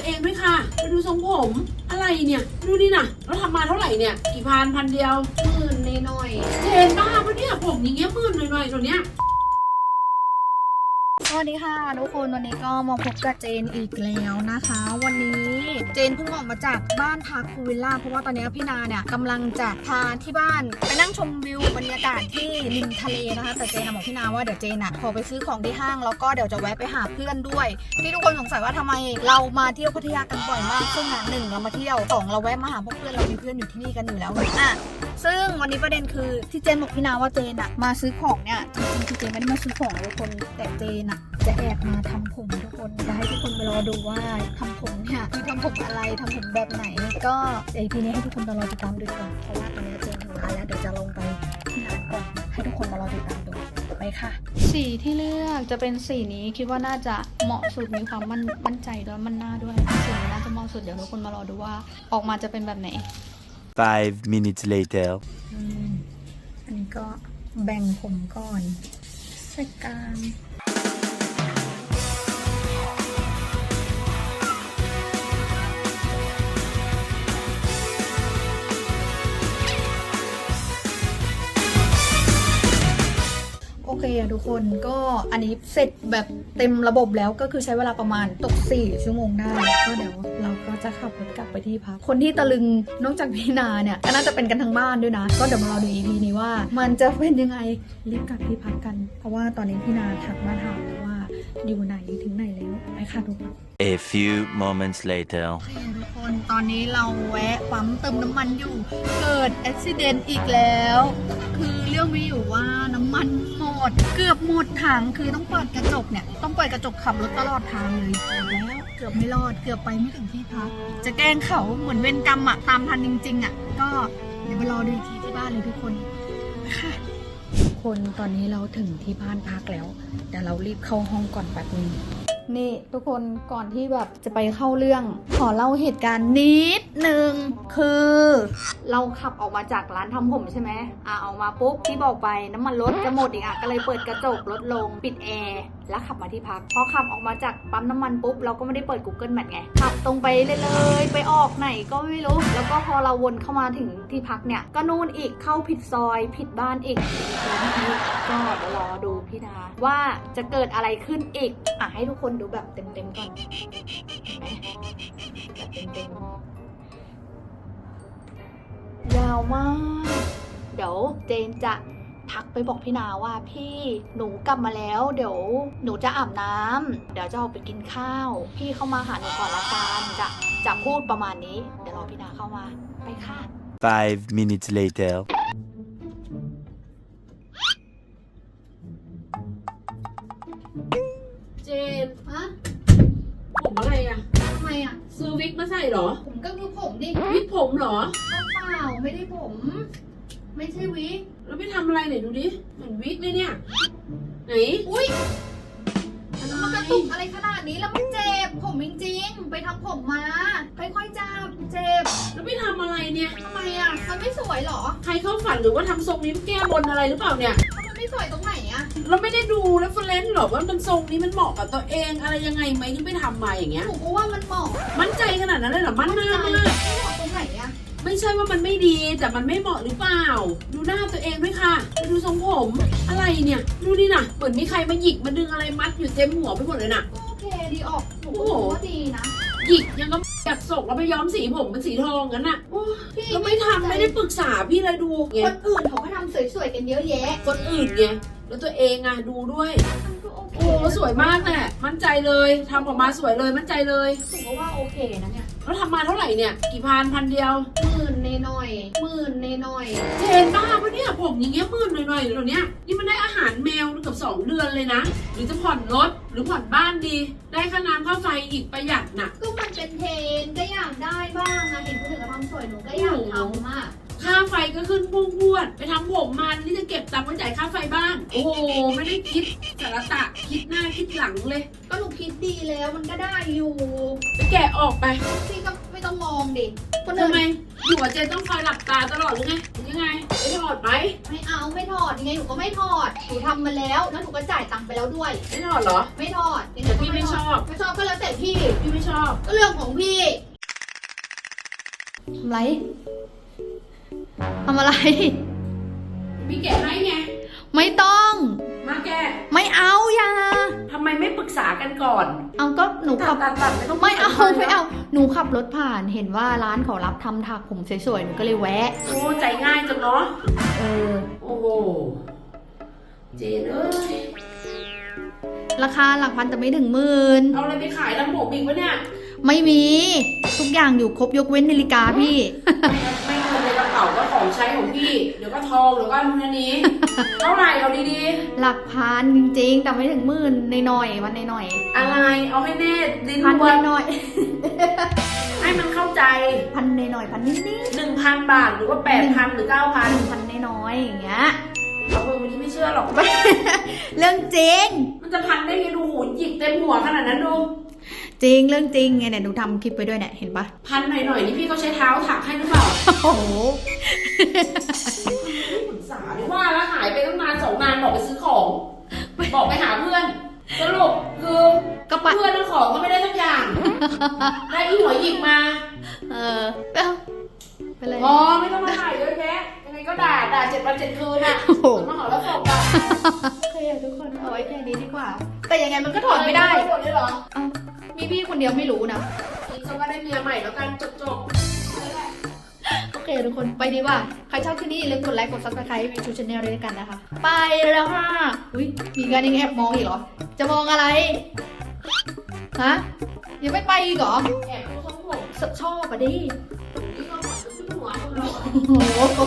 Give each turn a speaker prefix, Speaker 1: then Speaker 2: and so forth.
Speaker 1: ตัวเองด้วยค่ะ ไปดูทรงผม อะไรเนี่ย ดูดินะเราทำมาเท่าไหร่เนี่ย กี่พันพันเดียว
Speaker 2: หมื่นหน่อยๆ
Speaker 1: เจนบ้าปะเนี่ยผมอย่างเงี้ยหมื่นหน่อยๆตัวเนี้ย
Speaker 2: สวัสดีค่ะทุกคนวันนี้ก็มาพบกับเจนอีกแล้วนะคะ วันนี้เจนเพิ่งออกมาจากบ้านพักคูวิลล่าเพราะว่าตอนนี้พี่นาเนี่ยกำลังจะพาที่บ้านไปนั่งชมวิวบรรยากาศที่ริมทะเลนะคะ แต่เจนบอกพี่นาว่าเดี๋ยวเจนอะขอไปซื้อของที่ห้างแล้วก็เดี๋ยวจะแวะไปหาเพื่อนด้วย ที่ทุกคนสงสัยว่าทำไมเรามาเที่ยวพัทยากันบ่อยมากซึ่งอะหนึ่งเรามาเที่ยวสองเราแวะมาหาพวกเพื่อนเรามีเพื่อนอยู่ที่นี่กันอยู่แล้วอะ ซึ่งวันนี้ประเด็นคือที่เจนบอกพี่นาว่าเจนอะมาซื้อของเนี่ยจริงๆคือเจนไม่ได้มาซื้อของทุกคนแต่เจนอะจะแอบมาทำผมทุกคนจะให้ทุกคนไปรอดูว่าทำผมเนี่ยคือทำผมอะไรทำผมแบบไหน ก็เดี๋ยวทีนี้ให้ทุกคนไปรอติดตามดูก่อนเพราะว่าตอนนี้เจนถึงร้านแล้วเดี๋ยวจะลงไปที่ร้านก่อนให้ทุกคนมารอติดตามดูไปค่ะ
Speaker 3: สีที่เลือกจะเป็นสีนี้คิดว่าน่าจะเหมาะสุดมีความมั่นมั่นใจด้วยมันหน้าด้วยสีนี้น่าจะเหมาะสุดเดี๋ยวทุกคนมารอดูว่าออกมาจะเป็นแบบไหน
Speaker 4: Five minutes later.
Speaker 2: อันนี้ก็แบ่งผมก่อนส่กลาร อะทุกคนก็อันนี้เสร็จแบบเต็มระบบแล้วก็คือใช้เวลาประมาณตก 4 ชั่วโมงได้ก็เดี๋ยวเราก็จะขับรถกลับไปที่พักคนที่ตะลึงนอกจากพี่นาเนี่ยก็น่าจะเป็นกันทั้งบ้านด้วยนะ ก็เดี๋ยวมารอดู EP นี้ว่า มันจะเป็นยังไงรีบกลับที่พักกัน เพราะว่าตอนนี้พี่นาถักมาถามแล้วว่า อยู่ไหนถึงไหนแล้วไปค่ะทุกคน
Speaker 4: A few moments later.
Speaker 2: โอเคทุกคนตอนนี้เราแวะปั๊มเติมน้ำมันอยู่ เกิดอุบิเหตุอีกแล้ว คือเรื่องมีอยู่ว่าน้ำมันหมด เกือบหมดถังคือต้องเปิดกระจกเนี่ย ต้องเปิดกระจกขับรถตลอดทางเลยเกือบแล้ว เกือบไม่รอดเกือบไปไม่ถึงที่พักจะแกล้งเขาเหมือนเวรกรรมอะตามทันจริงๆอะก็เดี๋ยวไปรอดูอีกทีที่บ้านเลยทุกคนไปค่ะทุก คนตอนนี้เราถึงที่บ้านพักแล้วเดี๋ยวเรารีบเข้าห้องก่อนแป๊บนึงนี่ทุกคนก่อนที่แบบจะไปเข้าเรื่อง ขอเล่าเหตุการณ์นิดหนึ่งคือ เราขับออกมาจากร้านทำผมใช่ไหมอะออกมาปุ๊บที่บอกไปน้ำมันรถจะหมดอีกอะก็เลยเปิดกระจกรถลงปิดแอร์ แล้วขับมาที่พักพอขับออกมาจากปั๊มน้ำมันปุ๊บเราก็ไม่ได้เปิด Google Map ไงขับตรงไปเลยเลยไปออกไหนก็ไม่รู้ แล้วก็พอเราวนเข้ามาถึงที่พักเนี่ย ก็นู่นอีกเข้าผิดซอยผิดบ้านอีกก็รอดูพี่นาว่าจะเกิดอะไรขึ้นอีกอะให้ทุกคนดูแบบเต็มๆก่อนเห็นไหมแบบเต็มๆยาวมาก เดี๋ยวเจนจะ ทักไปบอกพี่นาว่าพี่หนูกลับมาแล้ว เดี๋ยวหนูจะอาบน้ำเดี๋ยวจะออกไปกินข้าว พี่เข้ามาหาหนูก่อนละกันจะจะพูดประมาณนี้ เดี๋ยวรอพี่นาเข้ามาไปค่ะ
Speaker 4: Five minutes later.
Speaker 1: เจน
Speaker 2: ฮะ
Speaker 1: ผมอะไรอะ
Speaker 2: ทำไมอะ
Speaker 1: ซื้อวิกมาใส่เหรอ
Speaker 2: ผมก็คือผมดิ
Speaker 1: วิกผมเหรอ
Speaker 2: เปล่าไม่ได้ผม ไม่ใช่วิก
Speaker 1: แล้วไปทำอะไรไหนดูดิ เหมือนวิกเลยเนี่ย ไหน
Speaker 2: อุ้ย
Speaker 1: อะไร
Speaker 2: มันกระตุกอะไรขนาดนี้แล้วมันเจ็บ ผมจริงๆ ไปทำผมมาค่อยๆจับเจ็บ
Speaker 1: แล้วไปทำอะไรเนี่ย
Speaker 2: ทำไมอะ มันไม่สวยเหรอ
Speaker 1: ใครเข้าฝันหรือว่าทำทรงนี้แก้บนอะไรหรือเปล่าเนี่ย
Speaker 2: มันไม่สวยตรงไหนอะ
Speaker 1: เราไม่ได้ดูเรฟเฟรนซ์หรอว่ามันทรงนี้มันเหมาะกับตัวเองอะไรยังไงไหมที่ไปทำมาอย่างเงี้ย
Speaker 2: ผมก็ว่ามันเหมาะ
Speaker 1: มั่นใจขนาดนั้นเลยเหรอ มั่นหน้ามาก
Speaker 2: ไม่เหมาะ
Speaker 1: ใช่ว่ามันไม่ดีแต่มันไม่เหมาะหรือเปล่า ดูหน้าตัวเองด้วยค่ะไปดูทรงผมอะไรเนี่ย ดูดินะเหมือนมีใครมาหยิกมาดึงอะไรมัดอยู่เต็มหัวไปหมดเลยน่ะ
Speaker 2: ก็โอเคดีออกผม
Speaker 1: โอ้
Speaker 2: ก็
Speaker 1: โห
Speaker 2: ว่าดีนะ
Speaker 1: หยิกยังก็อยากศกแล้วไปย้อมสีผมเป็นสีทองกันน่ะโอ้ย
Speaker 2: พี่
Speaker 1: แล้วไม่ทำไม่ได้ปรึกษาพี่เลยดูไง
Speaker 2: คนอื่นเขาก็ทำสวยๆกันเยอะแยะ
Speaker 1: คนอื่นไงแล้วตัวเองอะดูด้วย
Speaker 2: มันก็โอเค
Speaker 1: โอ้โหสวยมากแหละมั่นใจเลยทำออกมาสวยเลยมั่นใจเลย
Speaker 2: ผมก็ว่าโอเคนะเนี่ย
Speaker 1: แล้วทำมาเท่าไหร่เนี่ย กี่พันพันเดียว
Speaker 2: หมื่นหน่อยๆหมื่นหน่อย
Speaker 1: เจนบ้าปะเนี่ยผมอย่างเงี้ยหมื่นหน่อยๆเลยเนี่ยนี่มันได้อาหารแมวเกือบสองเดือนเลยนะ หรือจะผ่อนรถหรือผ่อนบ้านดี ได้ค่าน้ำค่าไฟอีกประหยัดน่ะ
Speaker 2: ๆก็มันเป็นเทรนด์ก็อยากได้บ้างนะเห็นคนอื่นเขาทำสวยหนูก็อยากทำอะ
Speaker 1: ค่าไฟก็ขึ้นพุ่งพรวด ไปทำผมมานี่จะเก็บตังค์ไว้จ่ายค่าไฟบ้านโอ้โห ไม่ได้คิดสารตะ คิดหน้าคิดหลังเลย
Speaker 2: ก็หนูคิดดีแล้วมันก็ได้อยู่
Speaker 1: ไปแกะออกไป
Speaker 2: พี่ก็ไม่
Speaker 5: ไม่ต้องมองดิคน
Speaker 1: ทำ
Speaker 5: อื่น
Speaker 1: ไมอยู่กับเจนต้องคอยหลับตาตลอดหรือไงหรือยังไงไม่ถอดไหม
Speaker 5: ไม่เอาไม่ถอดยังไงหนูก็ไม่ถอดหนูทำมาแล้วแล้วหนูก็จ่ายตังค์ไปแล้วด้วย
Speaker 1: ไม่ถอดเหรอ
Speaker 5: ไม่ถอดยังง
Speaker 1: แต่
Speaker 5: ก็
Speaker 1: พี่ไม่ชอบ
Speaker 5: ไม่ชอบก็แล้วแต่พี่
Speaker 1: พี่ไม่ชอบ
Speaker 5: ก็เรื่องของพี่
Speaker 2: ทำไร ทำอะไร
Speaker 1: พี่แกะให้ไง
Speaker 2: ไม่ต้อง
Speaker 1: มาแกะ
Speaker 2: ไม่เอาอย่า
Speaker 1: ทำไมไม่ปรึกษากันก่อน
Speaker 2: เอาก็หนู
Speaker 1: ตั
Speaker 2: ขั
Speaker 1: ด
Speaker 2: บ
Speaker 1: ตัดตัดไม่ต้อง
Speaker 2: ไม่เอา
Speaker 1: ปรึกษ
Speaker 2: ไม่
Speaker 1: กัน
Speaker 2: เอาหนูขับรถผ่านเห็นว่าร้านเขารับทำถักผมสวยๆหนูก็เลยแวะ
Speaker 1: โอ้ใจง่ายจังเนาะ
Speaker 2: เออ
Speaker 1: โอ้โหเจนเอ้ย
Speaker 2: ราคาหลักพันแต่ไม่ถึงหมื่น
Speaker 1: เอาอะไรไปขายลำผมอีกวะเนี่ย
Speaker 2: ไม่มี ทุกอย่างอยู่ครบยกเว้นนาฬิกาพี่
Speaker 1: ไม่เงิ ใช้ของพี่ เดี๋ยวก็ทองเดี๋ยวก็นู่นนนนี้เท่าไหร่เอาดี
Speaker 2: หลักพันจริงๆ แต่ไม่ถึงหมื่นในหน่อยๆวันในหน่อย
Speaker 1: ๆ อะไรเอาให้แน่ดิน
Speaker 2: พัน
Speaker 1: วั
Speaker 2: ใน
Speaker 1: น
Speaker 2: หน่อย
Speaker 1: ให้มันเข้าใจ
Speaker 2: ๆพันในหน่อยๆพันนิด
Speaker 1: หนึ่งพันบาทหรือว่าแปดพันหรือเก้าพัน
Speaker 2: ๆพันในน้อยๆอย่างเงี้ย
Speaker 1: เอาเพิ่มวันนี้ไม่เชื่อหรอก
Speaker 2: เรื่องจริงมัน
Speaker 1: มันจะพันได้ไงดูหูหยิกเต็มหัวขนาดนั้นดู
Speaker 2: จริงเรื่องจริงไงเนี่ยหนูทำคลิปไปด้วยเนี่ยเห็นปะ
Speaker 1: พันหน่อยๆนี่พี่เขาใช้เท้าถักให้หรือเปล่า
Speaker 2: โอ้โห
Speaker 1: ปรึกษาดิว่าแล้วหายไปตั้งนานสองนานบอกไปซื้อของ บอกไปหาเพื่อนสรุปคือ
Speaker 2: ก็ปะ
Speaker 1: เพื่อนทั้งของก็ไม่ได้ทั้งอย่างได้อีหัวหยิกมา
Speaker 2: เออเอ้าไปเลย
Speaker 1: อ๋อไม่ต้องมาถ่ายเยอะแยะยังไงก็ด่าด่าเจ็ดวันเจ็ดคืนอะ
Speaker 2: โอ้โห
Speaker 1: เหมือนมาหอแล้วศพอะ
Speaker 2: โอเคทุกคนเอาไว้แค่นี้ดีกว่า แต่ยังไงมันก็ถอดไม่ได้
Speaker 1: หมดเลยเหรอ
Speaker 2: เอ้า มีพี่คนเดียวไม่รู้นะ
Speaker 1: อีกสักก็ได้เมียใหม่แล้วกันจบจบ
Speaker 2: โอเคทุกคนไปดีกว่า ใครชอบคลิปนี้อย่าลืมกดไลค์กดซับสไครต์วิวชูชาแนลด้วยกันนะคะ ไปแล้วค่ะอุ้ยมีการยังแอบมองอีกเหรอ จะมองอะไรฮะยังไม่ไปอีกเหรอ
Speaker 1: แอบดูทรงผม
Speaker 2: ชชอบอะดิ
Speaker 1: นี่ก็หมดขึ้นหัวคนเรา
Speaker 2: โอ้โห